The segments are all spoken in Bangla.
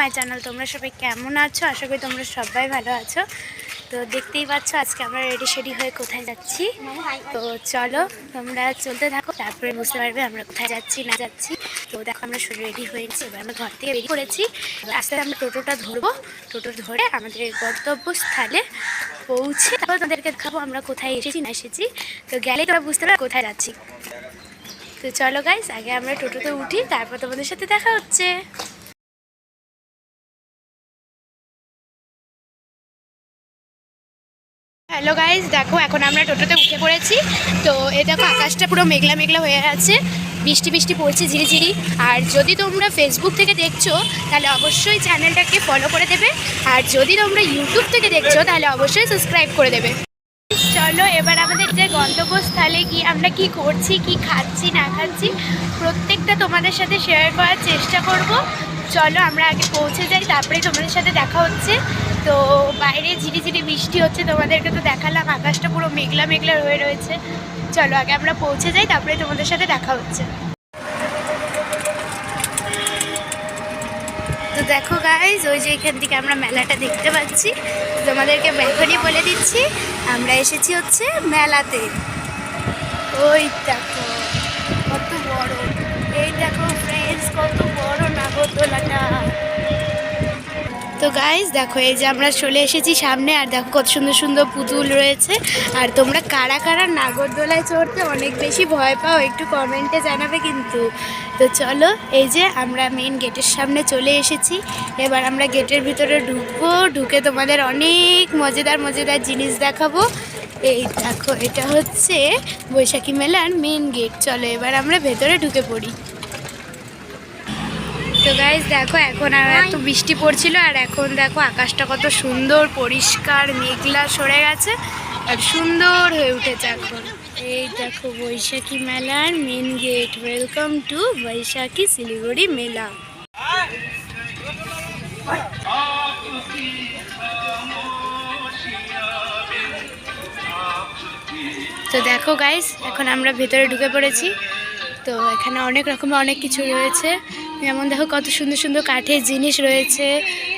মাই চ্যানেল, তোমরা সবাই কেমন আছো? আশা করি তোমরা সবাই ভালো আছো। তো দেখতেই পাচ্ছ আজকে আমরা রেডি শেডি হয়ে কোথায় যাচ্ছি। তো চলো, তোমরা চলতে থাকো, তারপরে বুঝতে পারবে আমরা কোথায় যাচ্ছি, না যাচ্ছি। তো দেখো আমরা রেডি হয়েছি এবার আমরা ঘর থেকে বেরিয়ে এবার আস্তে আমরা টোটোটা ধরবো। টোটো ধরে আমাদের গন্তব্যস্থলে পৌঁছে তারপর তোমাদেরকে দেখাবো আমরা কোথায় এসেছি, না এসেছি। তো গেলে তোমরা বুঝতে পারবে কোথায় যাচ্ছি। তো চলো গাইস আগে আমরা টোটোতে উঠি, তারপর তোমাদের সাথে দেখা হচ্ছে। হ্যালো গাইস, দেখো, এখন আমরা টোটোতে উঠে পড়েছি। তো এ দেখো, আকাশটা পুরো মেঘলা মেঘলা হয়ে আছে। বৃষ্টি বৃষ্টি পড়ছে, ঝিরিঝিরি। আর যদি তোমরা ফেসবুক থেকে দেখছ, তাহলে অবশ্যই চ্যানেলটাকে ফলো করে দেবে। আর যদি তোমরা ইউটিউব থেকে দেখছ, তাহলে অবশ্যই সাবস্ক্রাইব করে দেবে। চলো, এবার আমাদের যে গন্তব্যস্থলে গিয়ে আমরা কি করছি, কি খাচ্ছি, না খাচ্ছি, প্রত্যেকটা তোমাদের সাথে শেয়ার করার চেষ্টা করব। চলো আমরা আগে পৌঁছে যাই, তারপরে তোমাদের সাথে দেখা হচ্ছে। তো বাইরে ঝিরিঝিরি বৃষ্টি হচ্ছে, তোমাদেরকে তো দেখালাম, আকাশটা পুরো মেঘলা মেঘলা হয়ে রয়েছে। চলো আগে আমরা পৌঁছে যাই, তারপরে তোমাদের সাথে দেখা হচ্ছে। তো দেখো গাইজ ওই যে এখান থেকে আমরা মেলাটা দেখতে পাচ্ছি। তোমাদেরকে এখনই বলে দিচ্ছি, আমরা এসেছি হচ্ছে মেলাতে। ওই দেখো, কত বড়। এই দেখো ফ্রেন্ডস কত বড়। তো গাইজ দেখো, এই যে আমরা চলে এসেছি সামনে, আর দেখো কত সুন্দর সুন্দর পুতুল রয়েছে। আর তোমরা কারা কারা নাগরদোলায় চড়তে অনেক বেশি ভয় পাও, একটু কমেন্টে জানাবে কিন্তু। তো চলো, এই যে আমরা মেন গেটের সামনে চলে এসেছি। এবার আমরা গেটের ভিতরে ঢুকবো, ঢুকে তোমাদের অনেক মজাদার মজাদার জিনিস দেখাবো। এই দেখো, এটা হচ্ছে বৈশাখী মেলার মেন গেট চলো, এবার আমরা ভেতরে ঢুকে পড়ি। তো গাইজ দেখো, এখন আর এত বৃষ্টি পড়ছিল আর এখন দেখো আকাশটা কত সুন্দর, পরিষ্কার, মেঘলা সরে গেছে আর সুন্দর হয়ে উঠেছে এখন। এই দেখো বৈশাখী মেলার main gate welcome to Baishakhi Siliguri মেলা। তো দেখো গাইস এখন আমরা ভেতরে ঢুকে পড়েছি। তো এখানে অনেক রকমের অনেক কিছু রয়েছে। যেমন দেখো কত সুন্দর সুন্দর কাঠের জিনিস রয়েছে।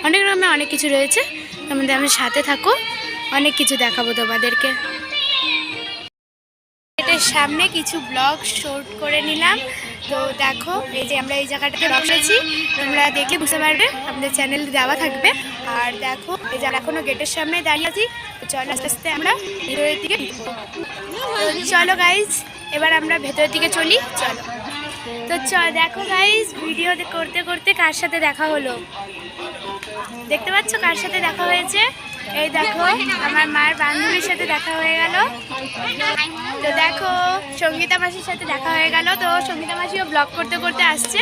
অনেক রকমের অনেক কিছু রয়েছে। আমাদের আমার সাথে থাকো, অনেক কিছু দেখাবো তোমাদেরকে। এটার সামনে কিছু ব্লগ শুট করে নিলাম। তো দেখো, এই যে আমরা এই জায়গাটাতে বসেছি তোমরা দেখলে বুঝতে পারবে, আমাদের চ্যানেল দেওয়া থাকবে। আর দেখো, এই যে এখনও গেটের সামনে দাঁড়িয়ে আছি। চলো আস্তে আস্তে আমরা ভিতরের দিকে চলো গাইজ এবার আমরা ভেতরের দিকে চলি। চলো। তো চ দেখো গাইজ ভিডিও করতে করতে কার সাথে দেখা হলো? দেখতে পাচ্ছ কার সাথে দেখা হয়েছে? এই দেখো, আমার মার বান্ধবীর সাথে দেখা হয়ে গেল। তো দেখো, সঙ্গীতা মাসির সাথে দেখা হয়ে গেল। তো সঙ্গীতা মাসিও ব্লগ করতে করতে আসছে।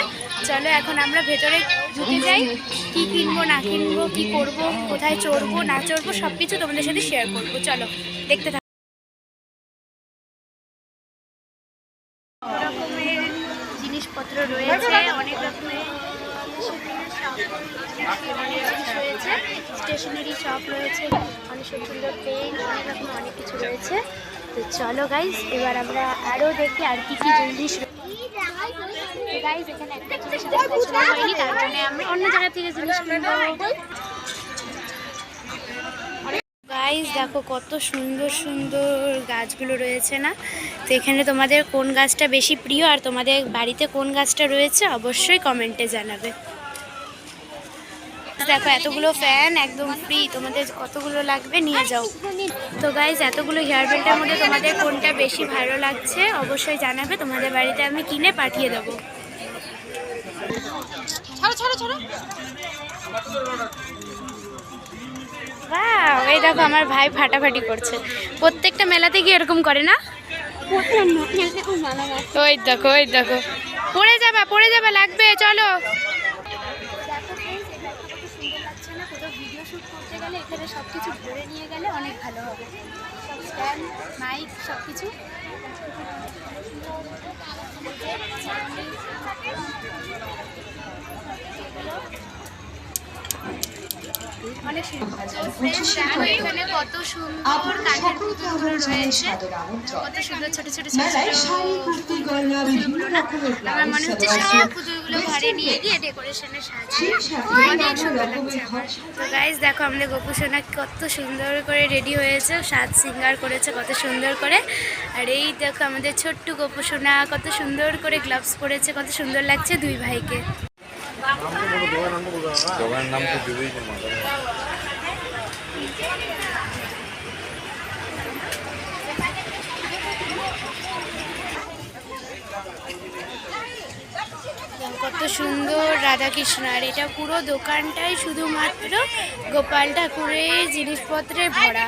চলো, এখন আমরা ভেতরে ঢুকে যাই। কি কিনবো, না কিনবো, কি করব, কোথায় চড়বো, না চড়বো সব কিছু তোমাদের সাথে শেয়ার করব। চলো, দেখতে জিনিসপত্র রয়েছে অনেক রকমের অনেক জিনিস রয়েছে স্টেশনারি শপ রয়েছে অনেক সুন্দর সুন্দর পেন অনেক রকম অনেক কিছু রয়েছে। তো চলো গাইজ এবার আমরা আরও দেখি আর কি কি জিনিস গাইজ এখানে একটা জিনিস হয়নি তার জন্য আমরা অন্য জায়গা থেকে জিনিস কিনবো গাইজ দেখো কত সুন্দর সুন্দর গাছগুলো রয়েছে না? তো এখানে তোমাদের কোন গাছটা বেশি প্রিয় আর তোমাদের বাড়িতে কোন গাছটা রয়েছে অবশ্যই কমেন্টে জানাবে। দেখো এতগুলো ফ্যান একদম ফ্রি তোমাদের কতগুলো লাগবে নিয়ে যাও। তো গাইজ এতগুলো হেয়ার বেল্টের মধ্যে তোমাদের কোনটা বেশি ভালো লাগছে অবশ্যই জানাবে তোমাদের বাড়িতে আমি কিনে পাঠিয়ে দেবো। Wow, দেখো আমার ভাই ফাটাফাটি করছে। প্রত্যেকটা মেলাতে কি এরকম করে না? ওই দেখো ওই দেখো। পড়ে যাবা পড়ে যাবা, লাগবে, চলো। সবকিছু ভরে নিয়ে গেলে অনেক ভালো হবে। স্ট্যান্ড মাইক সব কিছু এখানে কত সুন্দর কাঠের পুতুলগুলো রয়েছে। কত সুন্দর ছোট ছোট আমার মনে হচ্ছে ব্লাউজ সব পুতুলগুলো ঘরে নিয়ে গিয়ে ডেকোরেশনে সাজিয়ে অনেক সুন্দর লাগছে আমার। তো গাইজ দেখো আমাদের গোপু সোনা কত সুন্দর করে রেডি হয়েছে। সাত সিঙ্গার করেছে কত সুন্দর করে। আর এই দেখো আমাদের ছোট্ট গোপু সোনা কত সুন্দর করে গ্লাভস পরেছে কত সুন্দর লাগছে দুই ভাইকে। দোকানের নাম তো দিদিই কত সুন্দর রাধাকৃষ্ণ আর এটা পুরো দোকানটাই শুধুমাত্র গোপাল ঠাকুরের জিনিসপত্রে ভরা।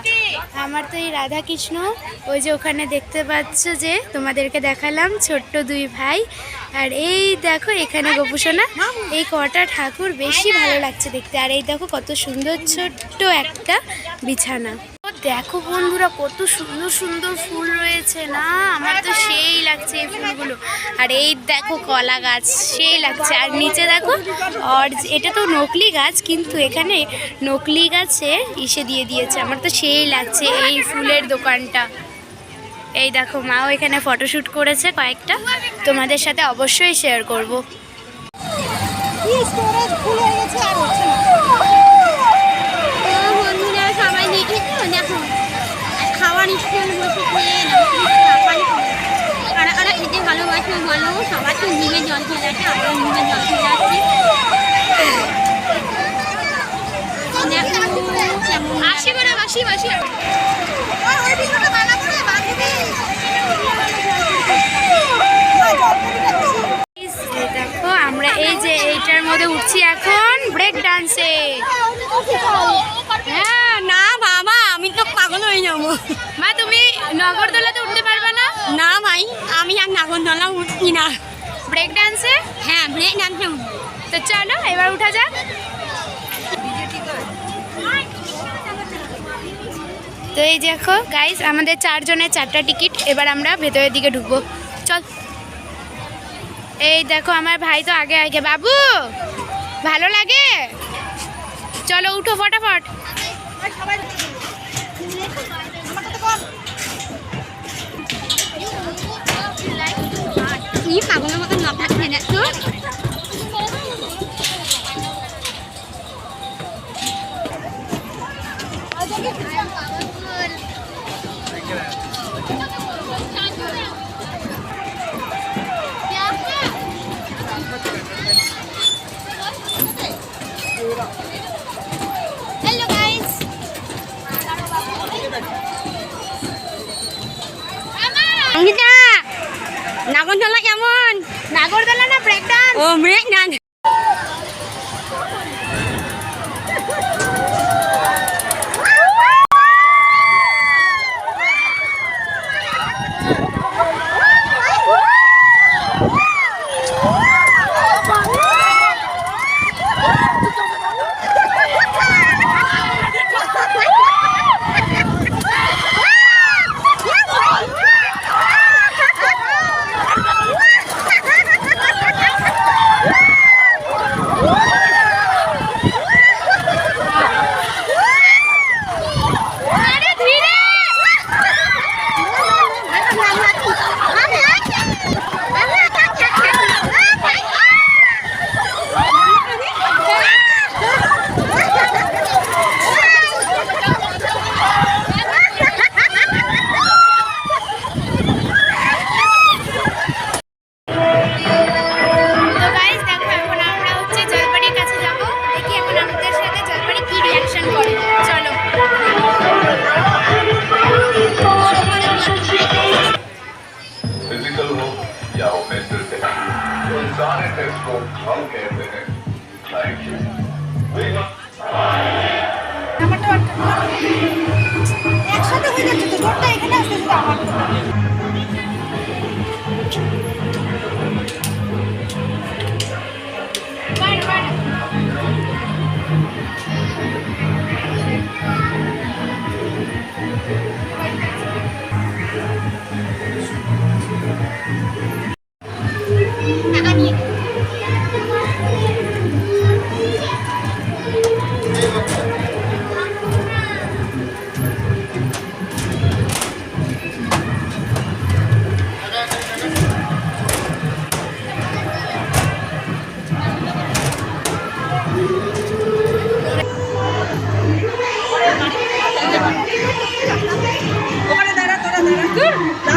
আমার তো এই রাধাকৃষ্ণ, ওই যে ওখানে দেখতে পাচ্ছ যে তোমাদেরকে দেখালাম ছোট্ট দুই ভাই। আর এই দেখো এখানে গোপুসোনা, এই কটা ঠাকুর বেশি ভালো লাগছে দেখতে। আর এই দেখো কত সুন্দর ছোট্ট একটা বিছানা। দেখো বন্ধুরা, কত সুন্দর সুন্দর ফুল রয়েছে না? আমার তো সেই লাগছে এই ফুলগুলো। আর এই দেখো কলা গাছ, সেই লাগছে। আর নিচে দেখো আর এটা তো নকলি গাছ, কিন্তু এখানে নকলি গাছে ইসে দিয়ে দিয়েছে। আমার তো সেই লাগছে এই ফুলের দোকানটা। এই দেখো, মাও এখানে ফটোশ্যুট করেছে কয়েকটা। তোমাদের সাথে অবশ্যই শেয়ার করব। কারা কারা খেতে ভালোবাসো বলো সবার তো জিভে জল চলে আসে আমার জিভে জল চলে আসছে দেখো আসি বলে বাসি বাসি দেখো আমরা এই যে এইটার মধ্যে উঠছি এখন ব্রেক ডান্সে হ্যাঁ না বাবা আমি তো পাগল হয়ে যাব। মা নগরদোলাতে উঠতে পারবে না? না ভাই আমি আর নাগরদোলা উঠছি না। ব্রেক ডান্সে হ্যাঁ ব্রেক ডান্সে তো চলো এবার উঠা যাক। তো এই দেখো গাইস আমাদের চারজনের চারটা টিকিট এবার আমরা ভেতরের দিকে ঢুকবো। চল। এই দেখো আমার ভাই তো আগে আগে। বাবু ভালো লাগে? চলো উঠো ফটাফট। কি পাগলের মতো মাথা খেয়ে তো নাগরদোলা কেমন নাগরদোলা না ব্রেক ডান্স ও ব্রেক ডান্স Dur.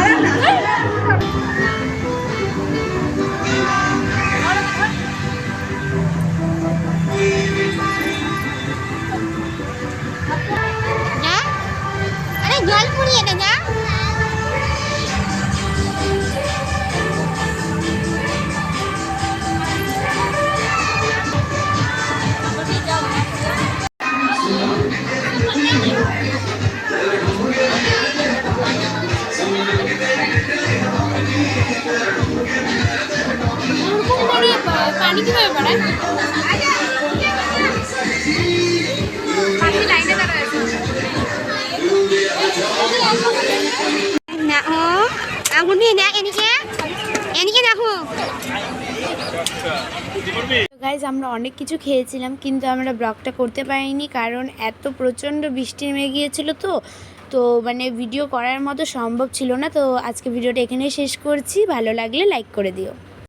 গাইজ আমরা অনেক কিছু খেয়েছিলাম, কিন্তু আমরা ব্লগটা করতে পারিনি কারণ এত প্রচণ্ড বৃষ্টি নেমে গিয়েছিল তো। তো মানে ভিডিও করার মতো সম্ভব ছিল না, তো আজকে ভিডিওটা এখানেই শেষ করছি। ভালো লাগলে লাইক করে দিও।